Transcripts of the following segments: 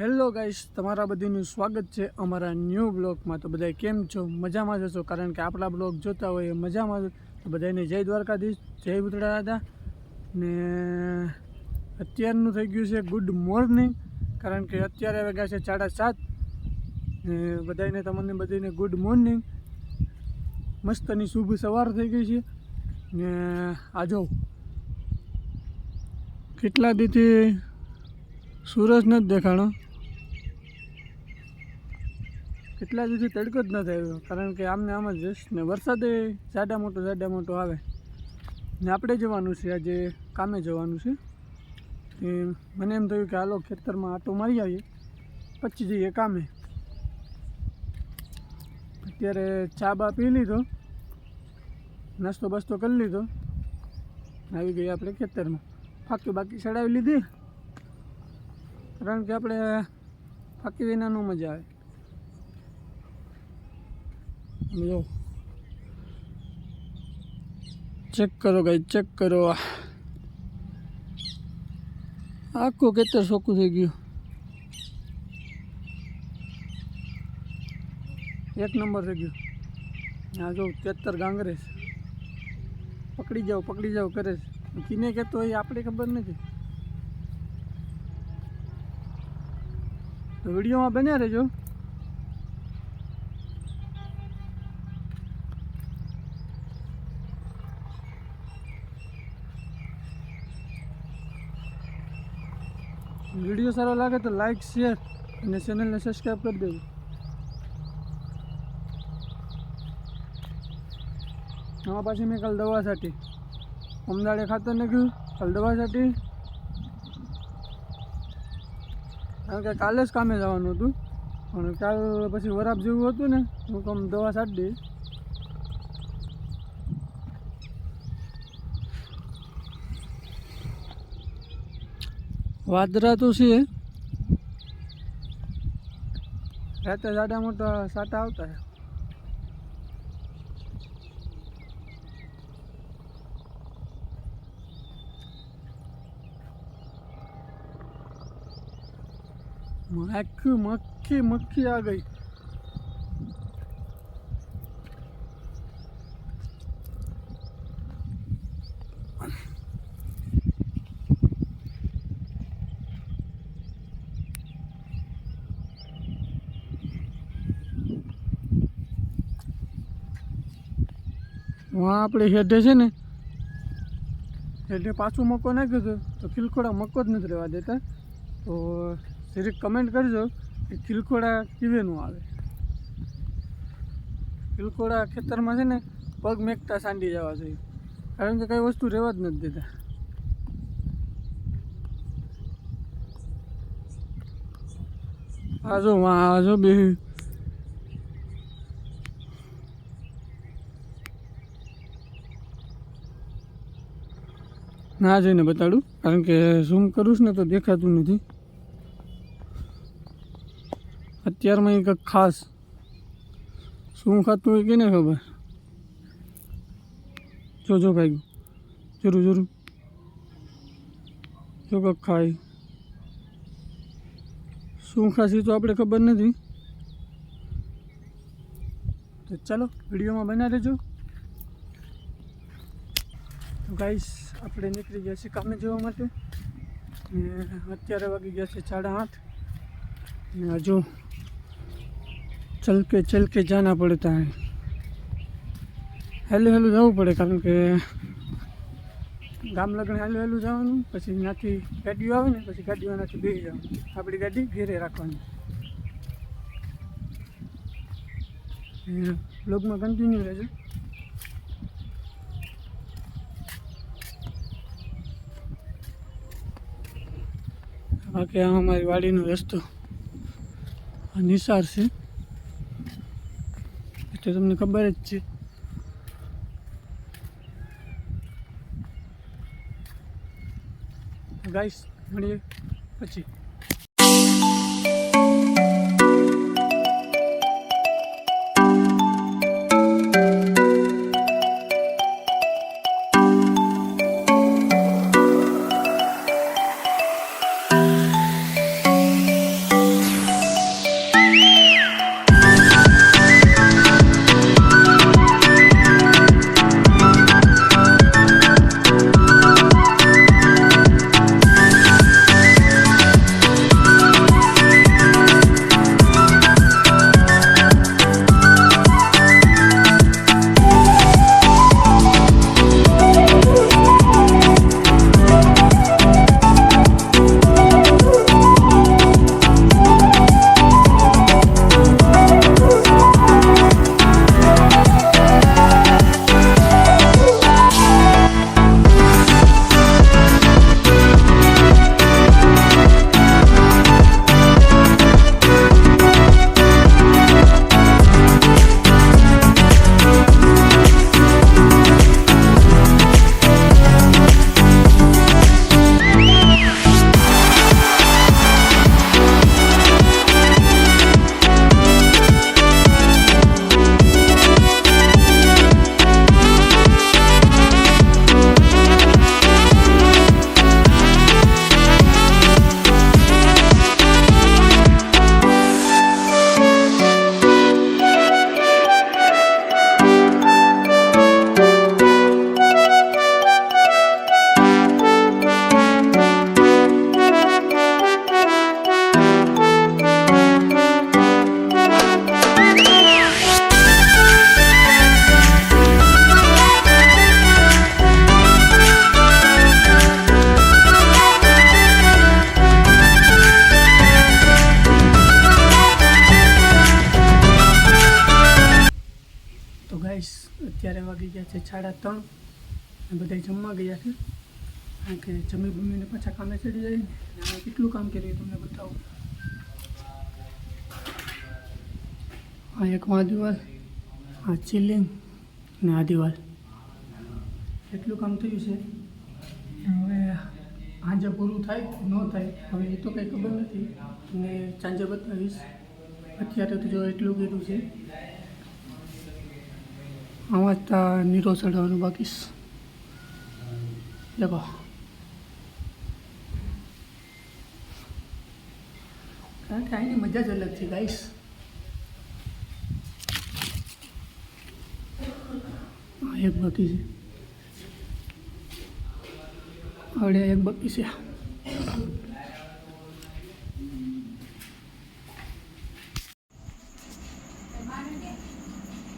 Hello guys, તમારા બધીનું સ્વાગત છે અમારા ન્યૂ બ્લોગમાં. તો બધા કેમ છો? મજામાં જ હશો? કારણ કે આપણા બ્લોગ જોતા હોય મજામાં તો બધાને જય દ્વારકાધીશ, જય ઉતરા દાદા. ને અત્યારનું થઈ ગયું છે ગુડ મોર્નિંગ. કારણ કે અત્યારે વાગ્યા છે સાડા સાત. ને બધાને તમને બધાને ગુડ મોર્નિંગ. મસ્તની શુભ સવાર થઈ ગઈ છે. ને આ જો, કેટલા દીથી સૂરજ નથી દેખાણો. કેટલા સુધી તડકો જ નથી આવ્યો, કારણ કે આમને આમ જ ને વરસાદે જાડા મોટો જાડા મોટો આવે. ને આપણે જવાનું છે, આજે કામે જવાનું છે. એ મને એમ થયું કે હાલો ખેતરમાં આટો મારી આવીએ, પછી જઈએ કામે. અત્યારે ચા બા પી લીધો, નાસ્તો બાસ્તો કરી લીધો આવી ગઈ આપણે ખેતરમાં. ફાકી બાકી ચડાવી લીધી. કારણ કે આપણે ફાકી વિના નો મજા આવે. જો. ચેક કરો ગાઈ ચેક કરો. આખું ખેતર સોખું થઈ ગયું. એક નંબર થઈ ગયું. આ જો તેતર ગાંગરે છે. પકડી જાઓ પકડી જાઓ, કરે છે. કિને કહેતો હોય આપણે ખબર નથી. તો વિડીયોમાં બન્યા રહેજો. વીડિયો સારો લાગે તો લાઈક શેર અને ચેનલને સબસ્ક્રાઈબ કરી દેજો. આમાં પાછી મેં કાલ દવા છાંટી. અમદાવાદે ખાતર નાખ્યું, કાલ દવા છાંટી. કારણ કે કાલે જ કામે જવાનું હતું. પણ કાલ પછી વરાપ જેવું હતું ને, હું કમ દવા છાંટી દઈશ. વાદરા તો છે. રાતે જાડા મોટા સાટા આવતા. આખી મક્ખી મક્ખી આ ગઈ. વાં આપણે હેઠે છે ને. હેઠે પાછું મકો નાખ્યું હતું તો ખિલખોડા મકો જ નથી રહેવા દેતા. તો જરીક કમેન્ટ કરજો કે કિલકોડા કીવેનું આવે. કિલકોડા ખેતરમાં છે ને પગ મેકતા સાંડી જવા જોઈએ. કારણ કે કઈ વસ્તુ રહેવા જ નથી દેતા આ જો આ જો બે ના જઈને બતાડું, કારણ કે ઝૂમ કરું છું ને તો દેખાતું નથી. અત્યારમાં એ કંઈક ખાસ શું ખાતું હોય કે ને ખબર? જો જો ભાઈ, જરૂર જરૂર. જો કંઈક ખાય. શું ખાસી તો આપણે ખબર નથી. તો ચાલો, વિડીયોમાં બના રહેજો. ગાઈસ આપણે નીકળી ગયા છીએ કામે જવા માટે. અત્યારે વાગી ગયા છે સાડા આઠ. ને હજુ ચલકે ચલકે જાના પડતા હે હેલું હેલું જવું પડે કારણ કે ગામ લગ્ન હેલું હેલું જવાનું, પછી ત્યાંથી ગાડીઓ આવે ને, પછી ગાડીઓનાથી બેસી જવાનું. આપણી ગાડી ઘેરે રાખવાની. બ્લોગમાં કન્ટિન્યુ રહેજો. બાકી આ અમારી વાડીનો રસ્તો. નિસાર છે. તો તમને ખબર જ છે ગાઈસ મળીએ પછી છે સાડા ત્રણ. બધા જમવા ગયા છે. કારણ કે જમી બમીને પાછા કામે ચડી જાય ને. અમે કેટલું કામ કર્યું તમને બતાવું. આ એક આ દિવાલ આ ચિલિંગ ને આ દિવાલ. એટલું કામ થયું છે? હવે આજે પૂરું થાય ન થાય, હવે એ તો કંઈ ખબર નથી. ને સાંજે બતાવીશ. અત્યારે તો જો એટલું કીધું છે. આમાં જ તા નીરો ચડાવવાનું બાકી છે. દેખો કારણ કે અહીંની મજા જ અલગ છે ગાઈસ આ એક બાકી છે આવડે એક બાકી છે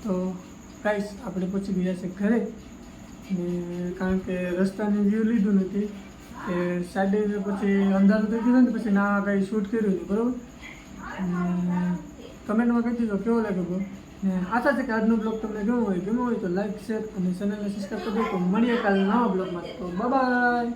તો ગાઈસ આપણે પહોંચી ગયા છે ઘરે. ને કારણ કે રસ્તાની વ્યૂ લીધું નથી કે સાડે પછી અંધારું થઈ ગયું ને, પછી ના કાંઈ શૂટ કર્યું હતું બરાબર? કમેન્ટમાં કહી દીધો કેવો લાગ્યો બ્રો ને આશા છે કે આજનો બ્લોગ તમને ગમો હોય ગમો હોય તો લાઈક શેર અને ચેનલને સબસ્ક્રાઈબ કરી તો મળીએ કાલે નવા બ્લોગમાં તો બાય